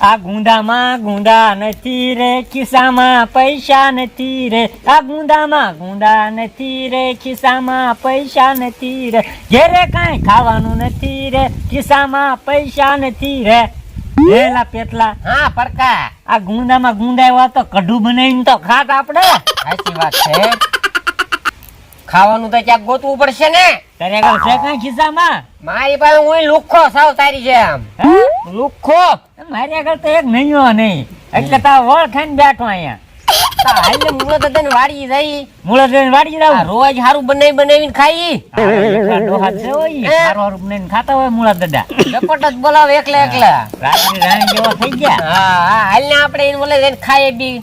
આ ગુંદામાં ગુંદા નથી રે ખિસ્સામાં પૈસા નથી રે. આ ગુંદામાં ગુંદા નથી રે ખિસ્સામાં પૈસા નથી રે. ઘેરે કાંઈ ખાવાનું નથી રે ખિસ્સામાં પૈસા નથી રે. વેલા પેટલા. હા પરકા. આ ગુંદામાં ગુંદા એવા તો કઢું બનાવીને તો ખાત આપણે. સાચી વાત છે. ખાવાનું તો ક્યાંક ગોતવું પડશે ને? તારે આગળ છે કાંઈ ખિસ્સામાં? મારી પાસે હું લુખો સાવ તારી જેમ. હે? લુખ્ખો મારી આગળ તો એક નહીં નહીં. એટલે તા વળ ખાઈને બેઠો અહીંયા. તો હાલને મૂળો તો તને વાળી જઈ મૂળો જઈને વાળી જાવ રોજ હારું બનાવી બનાવીને ખાઈ. ખાતા હોય મૂળા દાદા ઝપટ જ બોલાવે એકલા એકલા. રાત્રે રાણી જેવા થઈ ગયા. હા હા હાલને આપણે એને બોલે જઈને ખાઈએ બી.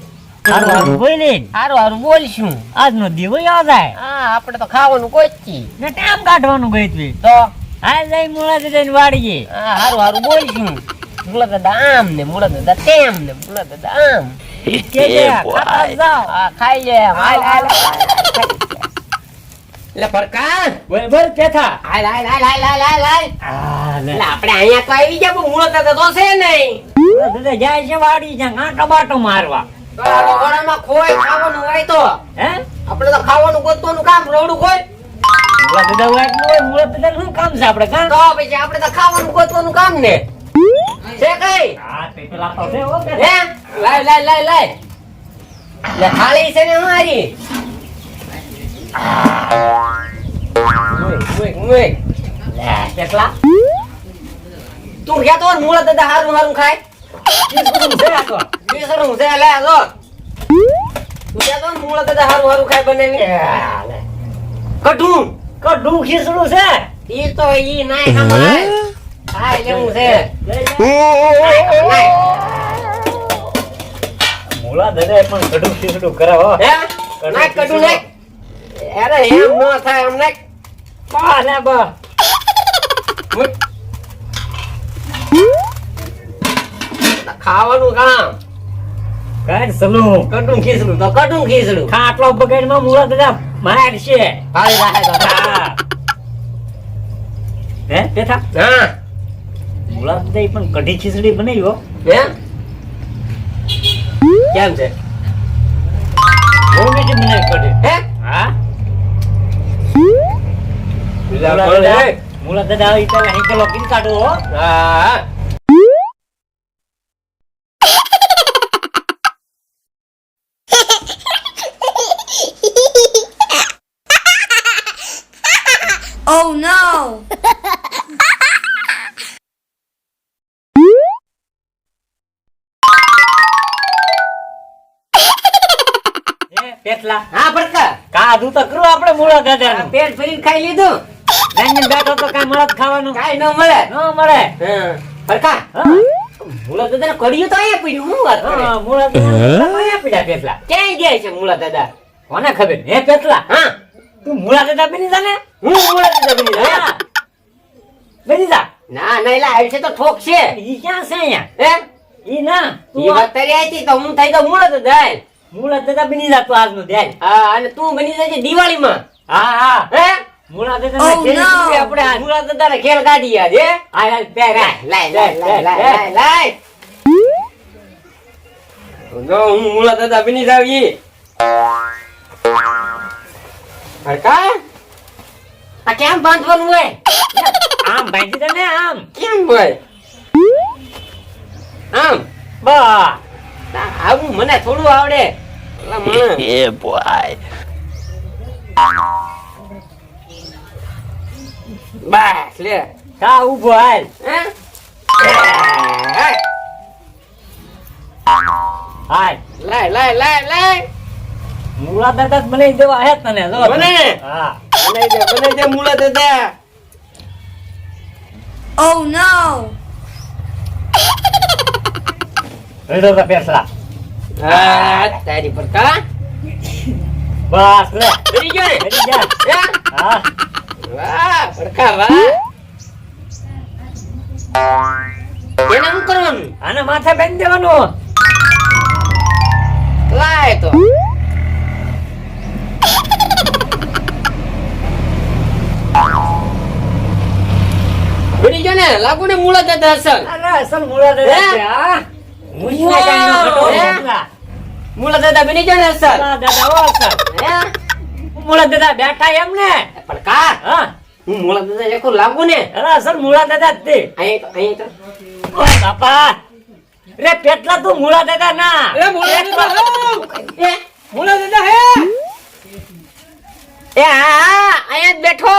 હારું હારું બોલી. હારું હારું બોલશું. આજનો દીવો યાદ આવે હા આપણે તો ખાવાનું કોઈ જ. ટાઈમ કાઢવાનું ગઈ તું? હાલ જઈ મૂળા દાદા વાળીએ હારું હારું બોલશું. મુળા દાદા આમ ને મુળા દાદા તેમ ને મુળા દાદા આમ. હા ખાઈ લે હાલ હાલ એટલે ફરકા બોલ કે થા. હાલ હાલ હાલ હાલ હાલ હાલ હાલ. લે. આપણે અહીંયા તો આવી ગયા પણ મૂળા દાદા તો છે નહીં. મૂળા દાદા જાય છે વાડી છે ગાંઠો બાટો મારવા. તો આ ખોય ખાવાનું હોય તો. હે? આપણે તો ખાવાનું ગોતવાનું કામ રોડું ખોય. મૂળા દાદા હોય હોય મૂળા દાદા શું કામ છે આપણે કાં? તો પછી આપણે તો ખાવાનું ગોતવાનું કામ ને. છે કઈ? હા તે પેલા તો છે હો હે? લાય લાય લાય લાય. લે થાળી છે ને અમારી મુય, મુય, મુય. લે, પેટલા. તું ક્યાં તો મૂળ દાદા હારું હારું ખાય? તો? તું તો. કઢું. કઢું ખીસડું છે. ઈ તો ઈ નાય ખાય ખાય લેવું છે? મોલા દરે પણ કઢું ખીસડું કરાવો. હે? નાખ કઢું નાખ અરે એમ ન થાય અમને. બા લે બા. ખાવાનું કામ? કાઢ સલું. કટું ખીસડું તો કટું ખીસડું. ખાટલો બગાડમાં મૂળા દાદા માર છે રાખે તો હા. હે. પેથા હા. મૂળા દાદા ઈ પણ કઢી ખીચડી બનાવ્યો હે. કેમ છે? બહુ મીઠી બનાવી કઢી. હે? હા. બીજા દાદા હે? મૂળા દાદા ઈ પેલા કાઢો હો. હા Oh no! પેટલા. હા પડકા કાધું તો કરું આપણે મૂળા દાદાનું પેટ ભરીને ખાઈ લીધું. બેઠો તો કાઈ મળત ખાવાનું? કાઈ ન મળે. ન મળે. હા. પડકા મૂળા દાદા કડિયું તો અહીંયા પડ્યું. હું વાત કરે? હા, મૂળા દાદા. પેટલા. ક્યાંય ગયા છે મૂળા દાદા? કોને ખબર? હે પેટલા? હા. તું મૂળા બની જા ને. હું મૂળા દાદા બની જા. ના ના એલા આવી છે તો ઠોક છે. ઈ ક્યાં છે અહીંયા? હે? ઈ ના તું વાત તારી તો હું થઈ તો મૂળા દાદા હાલ. મૂળા દાદા બની જા તું આજનું ધ્યાન. હા અને તું બની જજે દિવાળીમાં. હા હા. હે? મૂળા દાદા Oh, ખેલ આપણે. મૂળા ખેલ કાઢી આજ. હાલ હાલ લાય લાય લાય હું મૂળા દાદા બની જાવ ઈ. હરકા? આ કેમ બાંધવાનું હોય? આમ બાંધી દે ને આમ. કેમ હોય? આમ? બા. આવું મને થોડું આવડે. એ બોય બસ લે. કા ઊભો હાલ? હે? હાલ. લાય લાય લાય લાય. મૂળા દાદા જ બનાવી દેવા હે તને જો બને? હા બનાઈ દે બનાઈ દે મૂળા દાદા Oh no! રેડો તો પેસલા હા તારી પર કા બસ લે કરી ગયો ને રેડી જા હે? હા વાહ પડકા વાહ એને શું કરવાનું આને માથે બાંધી દેવાનું લાય તો બની ગયો ને લાગુ ને મૂળા દાદા અસલ અરે અસલ મૂળા દાદા છે હા. મૂળા દાદા બની જાય ને અસલ દાદા ઓ સર મૂળા દાદા બેઠા એમ ને પણ કા? હા. હું મૂળા દાદા જેખું લાગુ ને અરે સર મૂળા દાદા જ તે. અહીં અહીં તો બાપા. રે પેટલા તું મૂળા દાદા ના. રે મોળા દાદા હે? એ દાદા હે? એ હા હા અહીંયા જ બેઠો.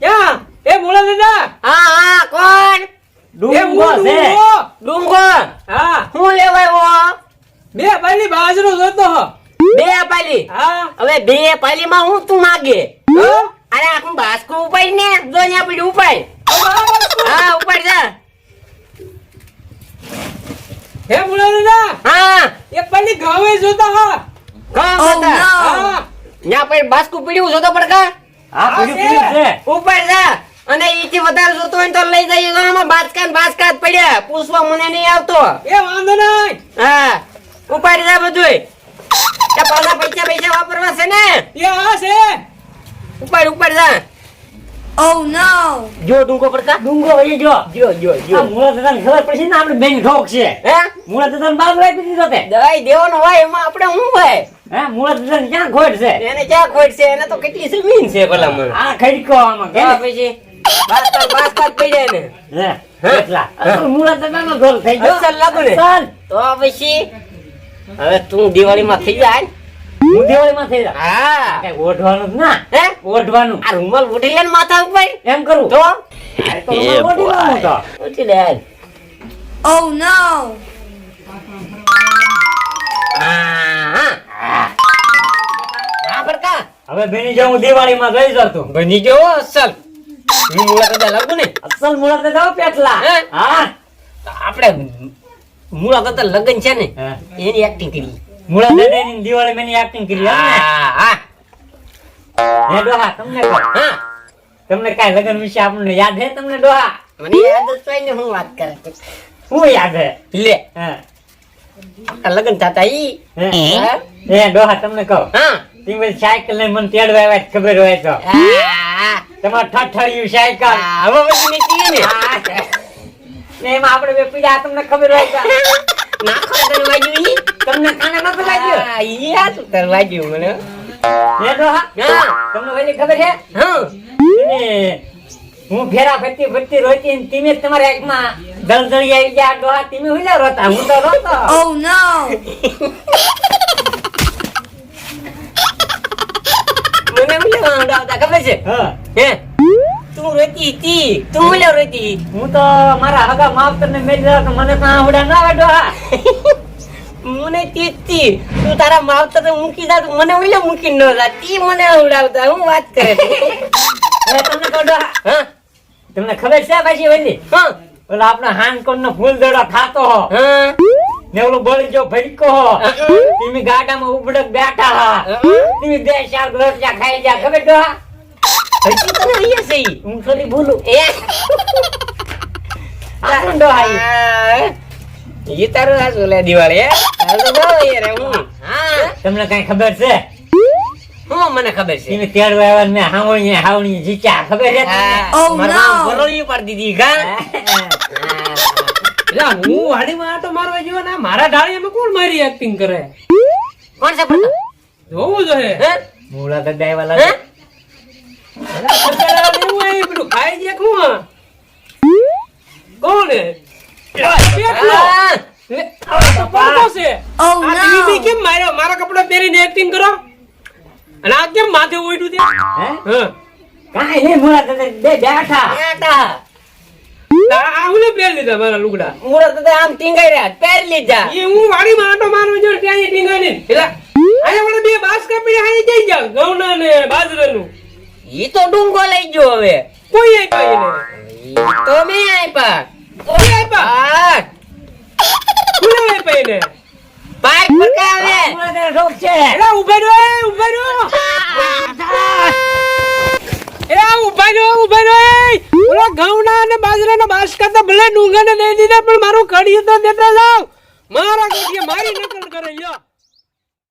ક્યાં? એ મોળા દાદા હા હા કોણ? એ ડુંગો છે. ડુંગો. હા. હું લેવાયો બે પાલી બાજરો જોતો હો. બે પાલી હા. હવે બે પાલી માં હું તું માગે? અરે આખું બાસ્કું ઉપાડી ને જો અહીંયા પડ્યું ઉપાડ. હા ઉપાડ જા. હે મોળા દાદા હા. એ પાલી ગાવે જોતા હો. કોણ જોતા. હા. ન્યા પર બાસ્કું પીડ્યું જોતો પડકા હા પીડ્યું. પીડ્યું છે. ઉપર જા. અને ઈથી વધારે જોતો હોય તો લઈ જઈએ. આમાં બાચકા બાચકા પડ્યા. પૂછવા મને નહીં આવતો. એ વાંધો નહીં. હા. ઉપાડી જા બધું એ પાછા પૈસા પૈસા વાપરવા છે ને? એ આ છે. ઉપાડ ઉપાડ જા. Oh નો જો ડુંગો પડતા? ડુંગો વહી જો. જો જો જો. આ મૂળા દાદાને ખબર પડશે ને આપણે બેન ઠોક છે? હે? મૂળા દાદાને બાપ રાખી દીધો તે દવાઈ દેવાનો હોય એમાં આપણે શું હોય? હે મૂળા દાદાને ક્યાં ખોટ છે? એને ક્યાં ખોટ છે? એને તો કેટલી જમીન છે ભલા મને આ ખડકો આમાં. કે પછી? બાસ્તર જ પડ્યા ને. હે હે? એટલા. અસલ મૂળા ગોલ થઈ ગયો. અસલ લાગુ ને? અસલ. તો પછી હવે તું દિવાળીમાં થઈ જાય હું દિવાળીમાં થઈ જા હા. કઈ ઓઢવાનું ના. હે? ઓઢવાનું. આ રૂમાલ ઉઠી લે ને માથા ઉપર. એમ કરું? તો? ઓઢી લે Oh હા બડકા હવે બેની જો હું દિવાળીમાં જઈ જાઉં બની જો અસલ હું મુલા લાગુ ને અસલ મૂળા દાદા પેટલા. હા? આપણે મુલા લગન છે ને એની એક્ટિંગ કરી. મૂળા દાદાની દિવાળી મેની એક્ટિંગ કરી હા હા હે. ડોહા તમને હા. તમને કાંઈ લગ્ન વિશે આપણને યાદ હે તમને ડોહા? મને યાદ જ ને હું વાત કરે હું યાદ હે? લે. હે. લગન થતા ઈ? હે? ડોહા તમને કહો. હા. તીમ સાયકલ ને મન તેડવા આવ્યા ખબર હોય તો. હા. તમારે ઠઠળિયું સાયકલ હવે પછી નીકળી ને. ને એમાં આપણે બે પીડા તમને ખબર હોય નાખો તને વાગ્યું ઈ તમને કાને નતો લાગ્યું? ઈ આ શું તને વાગ્યું મને હે તો હા તમને વેલી ખબર છે? હા. હું ફેરા ફરતી ફરતી રોતી ને તમે તમારા એકમાં દળદળી આવી ગયા. ડોહા તમે હુંજા રોતા હું તો રોતો. ઓ no! મને મારા હગા માવતર ને મેલી દીધા તો મને તીતી તું તારા માવતર મૂકી દા મને ઓલે મૂકી ન જા તી મને ઉડાવતા હું વાત કરે તમને ખબર છે પછી ઓલી હા ઓલા આપણો હાનકોણ નો ફૂલ દડો ખાતો હા ને ઓલો બળી જો ભડકો તમે ગાડામાં ઉબડક બેઠા હા. તમે બે ચાર રોટલા ખાઈ જા ખબર તો હજી તો અહીંયા છે. હું થોડી ભૂલું. એ? આંડો ડોહા ઈ? તારું આ ઓલે દિવાળી હે? તો બહુ યાર હું. હા. તમને કઈ ખબર છે? હું મને ખબર છે. તમે તેડ આવ્યા ને હાવણી હાવણી જીચ્યા ખબર છે Oh, મારા વરોળીયું પાડી દીધી ગા એટલે હું વાડીમાં આટો મારવા ગયો ને મારા કોણ એક્ટિંગ કરે? કોણ છે જોવું જોઈએ મૂળા હે? બધું ખાઈ કોણ Oh મારા કપડા પહેરીને એક્ટિંગ કરો? અને આ કેમ માથે ઓઢ્યું તે હે? હા. કાંઈ નહીં મૂળા દાદા બે બેઠા. હું પહેરી લીધા મારા લુગડા. મુરત તો આમ ટીંગાઈ રહ્યા પહેરી લીધા. એ હું વાડીમાં આટો મારું જો ત્યાં ટીંગાઈ ને એટલે આયા વડે બે બાસ કાપી હાઈ જઈ જા ગૌના ને બાજરાનું. ઈ તો ડુંગો લઈ ગયો હવે. કોઈ આપ્યા એને ને તો મેં આપ્યા. કોઈ આપ્યા? હા કોને આપ્યા એને પાઇપ પકાવે દાદા ઠોક છે એલા ઊભા રહો એ ઊભા રહો. એલા ઊભા રહો ઊભા રહો એ. ઓલા ઘઉંના અને બાજરાના બાસકા તો ભલે ડુંગાને દઈ દીધા, પણ મારું કડિયું તો દેતા જાવ મારા મારી નકલ કરે યો